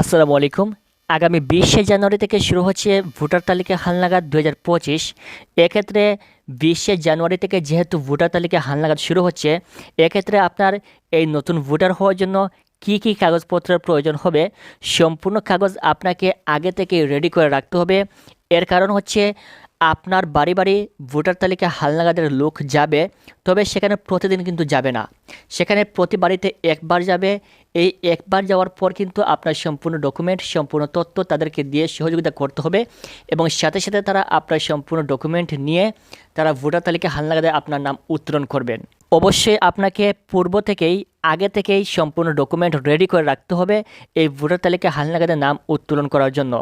আসসালামু আলাইকুম। আগামী বিশে জানুয়ারি থেকে শুরু হচ্ছে ভোটার তালিকা হালনাগাদ দু হাজার পঁচিশ। এক্ষেত্রে বিশে জানুয়ারি থেকে যেহেতু ভোটার তালিকা হালনাগাদ শুরু হচ্ছে, এক্ষেত্রে আপনার এই নতুন ভোটার হওয়ার জন্য কি কি কাগজপত্রের প্রয়োজন হবে, সম্পূর্ণ কাগজ আপনাকে আগে থেকে রেডি করে রাখতে হবে। এর কারণ হচ্ছে আপনার বাড়ি বাড়ি ভোটার তালিকা হালনাগাদের লোক যাবে, তবে সেখানে প্রতিদিন কিন্তু যাবে না। সেখানে প্রতি বাড়িতে একবার যাবে। এই একবার যাওয়ার পর কিন্তু আপনার সম্পূর্ণ ডকুমেন্ট, সম্পূর্ণ তথ্য তাদেরকে দিয়ে সহযোগিতা করতে হবে এবং সাথে সাথে তারা আপনার সম্পূর্ণ ডকুমেন্ট নিয়ে তারা ভোটার তালিকা হালনাগাদে আপনার নাম উত্তোলন করবেন। অবশ্যই আপনাকে পূর্ব থেকেই, আগে থেকেই সম্পূর্ণ ডকুমেন্ট রেডি করে রাখতে হবে এই ভোটার তালিকা হালনাগাদের নাম উত্তোলন করার জন্য।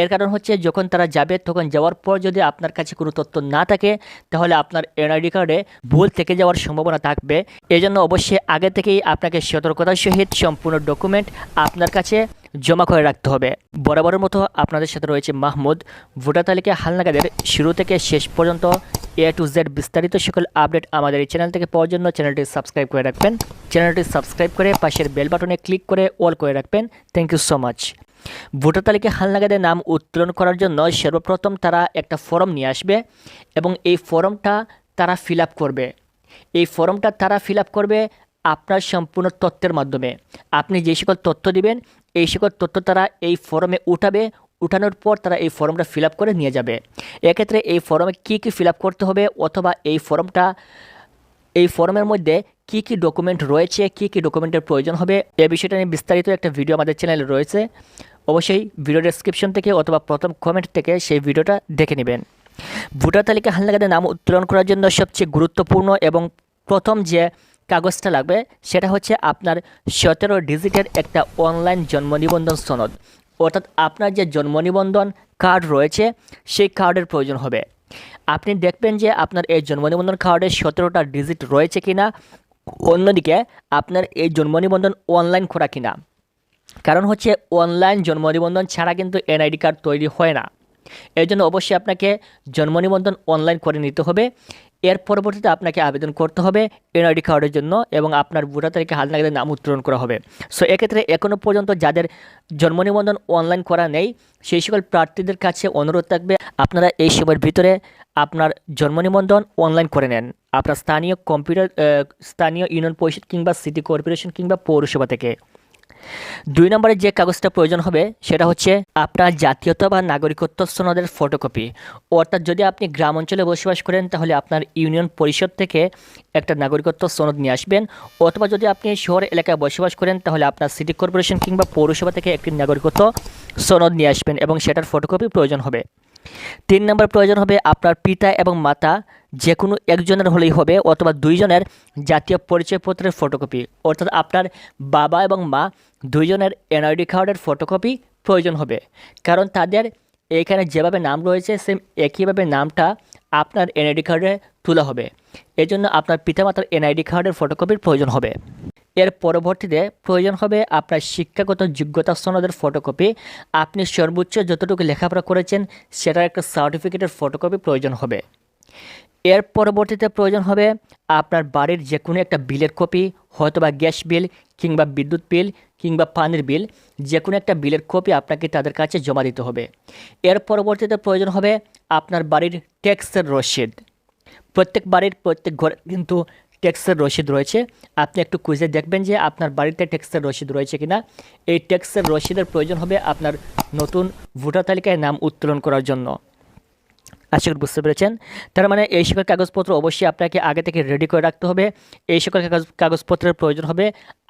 এর কারণ হচ্ছে যখন তারা যাবে, তখন যাওয়ার পর যদি আপনার কাছে কোনো তথ্য না থাকে, তাহলে আপনার এনআইডি কার্ডে ভুল থেকে যাওয়ার সম্ভাবনা থাকবে। এজন্য অবশ্যই আগে থেকেই আপনাকে সতর্কতার সহিত সম্পূর্ণ ডকুমেন্ট আপনার কাছে জমা করে রাখতে হবে। বরাবরের মতো আপনাদের সাথে রয়েছে মাহমুদ। ভোটার তালিকা হালনাগাদের শুরু থেকে শেষ পর্যন্ত এ টু জেড বিস্তারিত সকল আপডেট আমাদের এই চ্যানেল থেকে পাওয়ার জন্য চ্যানেলটি সাবস্ক্রাইব করে রাখবেন। চ্যানেলটি সাবস্ক্রাইব করে পাশের বেল বাটনে ক্লিক করে অল করে রাখবেন। থ্যাংক ইউ সো মাচ ভোটার তালিকা হালনাগাদের নাম উত্তোলন করার জন্য সর্বপ্রথম তারা একটা ফর্ম নিয়ে আসবে এবং এই ফর্মটা তারা ফিল করবে। এই ফর্মটা তারা ফিল করবে আপনার সম্পূর্ণ তথ্যের মাধ্যমে। আপনি যে সকল তথ্য দিবেন, এই সকল তথ্য তারা এই ফর্মে উঠাবে, উঠানোর পর তারা এই ফর্মটা ফিল করে নিয়ে যাবে। এক্ষেত্রে এই ফর্মে কী কী ফিল করতে হবে অথবা এই ফর্মটা, এই ফর্মের মধ্যে কি কি ডকুমেন্ট রয়েছে, কি কি ডকুমেন্টের প্রয়োজন হবে, এ বিষয়টা নিয়ে বিস্তারিত একটা ভিডিও আমাদের চ্যানেলে রয়েছে। অবশ্যই ভিডিও ডেসক্রিপশন থেকে অথবা প্রথম কমেন্ট থেকে সেই ভিডিওটা দেখে নেবেন। ভোটার তালিকা হালনাগাদের নাম উত্তোলন করার জন্য সবচেয়ে গুরুত্বপূর্ণ এবং প্রথম যে কাগজটা লাগবে, সেটা হচ্ছে আপনার সতেরো ডিজিটের একটা অনলাইন জন্ম নিবন্ধন সনদ। অর্থাৎ আপনার যে জন্ম নিবন্ধন কার্ড রয়েছে, সেই কার্ডের প্রয়োজন হবে। আপনি দেখবেন যে আপনার এই জন্ম নিবন্ধন কার্ডে সতেরোটা ডিজিট রয়েছে কিনা, অন্যদিকে আপনার এই জন্ম নিবন্ধন অনলাইন করা কিনা। কারণ হচ্ছে অনলাইন জন্ম নিবন্ধন ছাড়া কিন্তু এনআইডি কার্ড তৈরি হয় না। এর জন্য অবশ্যই আপনাকে জন্ম নিবন্ধন অনলাইন করে নিতে হবে। এর পরবর্তীতে আপনাকে আবেদন করতে হবে এনআইডি কার্ডের জন্য এবং আপনার ভোটার তালিকা হাল নাগাদের নাম উত্তোলন করা হবে। সো এক্ষেত্রে এখনও পর্যন্ত যাদের জন্ম নিবন্ধন অনলাইন করা নেই, সেই সকল প্রার্থীদের কাছে অনুরোধ থাকবে আপনারা এই সময়ের ভিতরে আপনার জন্ম নিবন্ধন অনলাইন করে নেন। আপনার স্থানীয় কম্পিউটার স্থানীয় ইউনিয়ন পরিষদ কিংবা সিটি কর্পোরেশন কিংবা পৌরসভা থেকে। দুই নম্বরে যে কাগজটা প্রয়োজন হবে, সেটা হচ্ছে আপনার জাতীয়তা বা নাগরিকত্ব সনদের ফটোকপি অর্থাৎ যদি আপনি গ্রাম অঞ্চলে বসবাস করেন, তাহলে আপনার ইউনিয়ন পরিষদ থেকে একটা নাগরিকত্ব সনদ নিয়ে আসবেন। অথবা যদি আপনি শহর এলাকায় বসবাস করেন, তাহলে আপনার সিটি কর্পোরেশন কিংবা পৌরসভা থেকে একটি নাগরিকত্ব সনদ নিয়ে আসবেন এবং সেটার ফটোকপি প্রয়োজন হবে। তিন নম্বর প্রয়োজন হবে আপনার পিতা এবং মাতা যে কোনো একজনের হলেই হবে অথবা দুইজনের জাতীয় পরিচয়পত্রের ফটোকপি অর্থাৎ আপনার বাবা এবং মা দুইজনের এনআইডি কার্ডের ফটোকপি প্রয়োজন হবে। কারণ তাদের এখানে যেভাবে নাম রয়েছে সেম একইভাবে নামটা আপনার এনআইডি কার্ডে তোলা হবে। এজন্য আপনার পিতামাতার এনআইডি কার্ডের ফটোকপির প্রয়োজন হবে। এর পরবর্তীতে প্রয়োজন হবে আপনার শিক্ষাগত যোগ্যতা সনদের ফটোকপি আপনি সর্বোচ্চ যতটুকু লেখাপড়া করেছেন, সেটার একটা সার্টিফিকেটের ফটোকপি প্রয়োজন হবে। এর পরবর্তীতে প্রয়োজন হবে আপনার বাড়ির যে কোনো একটা বিলের কপি হয়তো বা গ্যাস বিল কিংবা বিদ্যুৎ বিল কিংবা পানির বিল যে কোনো একটা বিলের কপি আপনাকে তাদের কাছে জমা দিতে হবে। এর পরবর্তীতে প্রয়োজন হবে আপনার বাড়ির ট্যাক্সের রসিদ। প্রত্যেক বাড়ির প্রত্যেক ঘরে কিন্তু ট্যাক্সের রসিদ রয়েছে। আপনি একটু খুঁজে দেখবেন যে আপনার বাড়িতে ট্যাক্সের রসিদ রয়েছে কিনা। এই ট্যাক্সের রসিদের প্রয়োজন হবে আপনার নতুন ভোটার তালিকায় নাম উত্তোলন করার জন্য। আশা করি বুঝতে পেরেছেন। তার মানে এই সকল কাগজপত্র অবশ্যই আপনাকে আগে থেকে রেডি করে রাখতে হবে। এই সকল কাগজ কাগজপত্রের প্রয়োজন হবে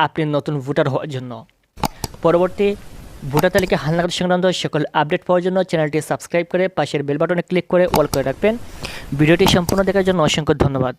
আপনি নতুন ভোটার হওয়ার জন্য। পরবর্তী ভোটার তালিকা হালনাগাদ সংক্রান্ত সকল আপডেট পাওয়ার জন্য চ্যানেলটি সাবস্ক্রাইব করে পাশের বেল বাটনে ক্লিক করে অল করে রাখবেন। ভিডিওটি সম্পূর্ণ দেখার জন্য অসংখ্য ধন্যবাদ।